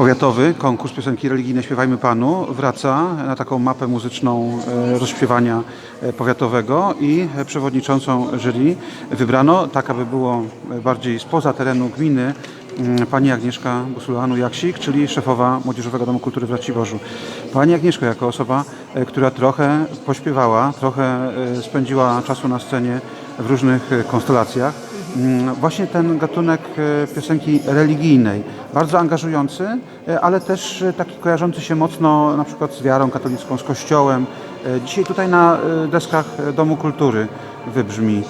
Powiatowy konkurs piosenki religijnej Śpiewajmy Panu wraca na taką mapę muzyczną e, rozśpiewania e, powiatowego i e, przewodniczącą jury wybrano, tak aby było bardziej spoza terenu gminy, mm, pani Agnieszka Busulanu-Jaksik, czyli szefowa Młodzieżowego Domu Kultury w Raciborzu. Pani Agnieszko, jako osoba, która trochę pośpiewała, trochę spędziła czasu na scenie w różnych konstelacjach, Właśnie ten gatunek e, piosenki religijnej, bardzo angażujący, e, ale też e, taki kojarzący się mocno na przykład z wiarą katolicką, z kościołem. Dzisiaj tutaj na deskach Domu Kultury wybrzmi.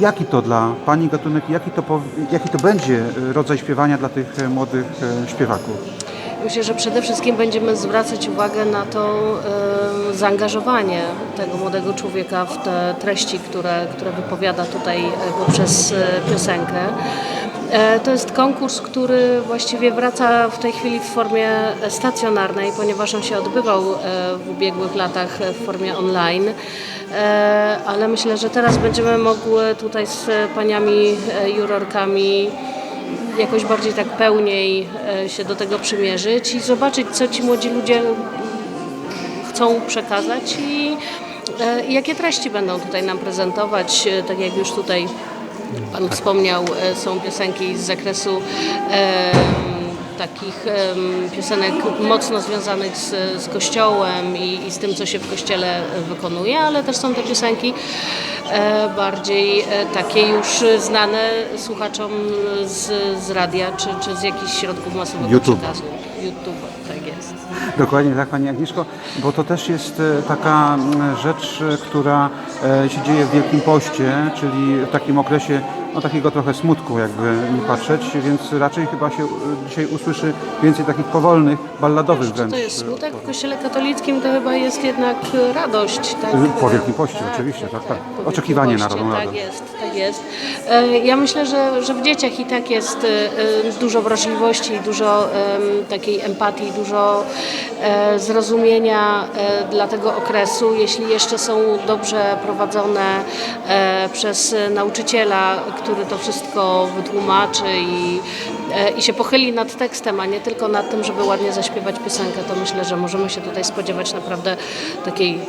Jaki to dla Pani gatunek, jaki to, jaki to będzie rodzaj śpiewania dla tych młodych śpiewaków? Myślę, że przede wszystkim będziemy zwracać uwagę na to e, zaangażowanie tego młodego człowieka w te treści, które, które wypowiada tutaj e, poprzez e, piosenkę. E, To jest konkurs, który właściwie wraca w tej chwili w formie stacjonarnej, ponieważ on się odbywał w ubiegłych latach w formie online. Ale myślę, że teraz będziemy mogły tutaj z paniami jurorkami jakoś bardziej tak pełniej e, się do tego przymierzyć i zobaczyć, co ci młodzi ludzie chcą przekazać i, e, i jakie treści będą tutaj nam prezentować. E, Tak jak już tutaj Pan wspomniał, e, są piosenki z zakresu takich piosenek mocno związanych z, z kościołem i, i z tym, co się w kościele wykonuje, ale też są te piosenki e, bardziej e, takie już znane słuchaczom z, z radia czy, czy z jakichś środków masowego YouTube'a. przekazu. YouTube, tak jest. Dokładnie tak, Pani Agnieszko, bo to też jest e, taka rzecz, która się dzieje w Wielkim Poście, czyli w takim okresie no, takiego trochę smutku, jakby nie patrzeć, więc raczej chyba się e, dzisiaj usłyszy więcej takich powolnych, balladowych wręcz. to jest smutek? W kościele katolickim to chyba jest jednak radość. Tak? Po Wielkim Poście, oczywiście, tak, tak. Wielkim Oczekiwanie Narodową Tak Radę. jest, tak jest. E, Ja myślę, że, że w dzieciach i tak jest e, e, dużo wrażliwości, dużo takiej empatii, dużo e, zrozumienia e, dla tego okresu, jeśli jeszcze są dobrze prowadzone e, przez nauczyciela, który to wszystko wytłumaczy i, e, i się pochyli nad tekstem, a nie tylko nad tym, żeby ładnie zaśpiewać piosenkę, to myślę, że możemy się tutaj spodziewać naprawdę takiej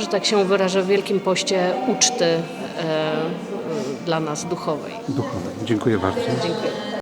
że tak się wyrażę, w Wielkim Poście uczty e, dla nas duchowej. Duchowe. Dziękuję bardzo. Dziękuję.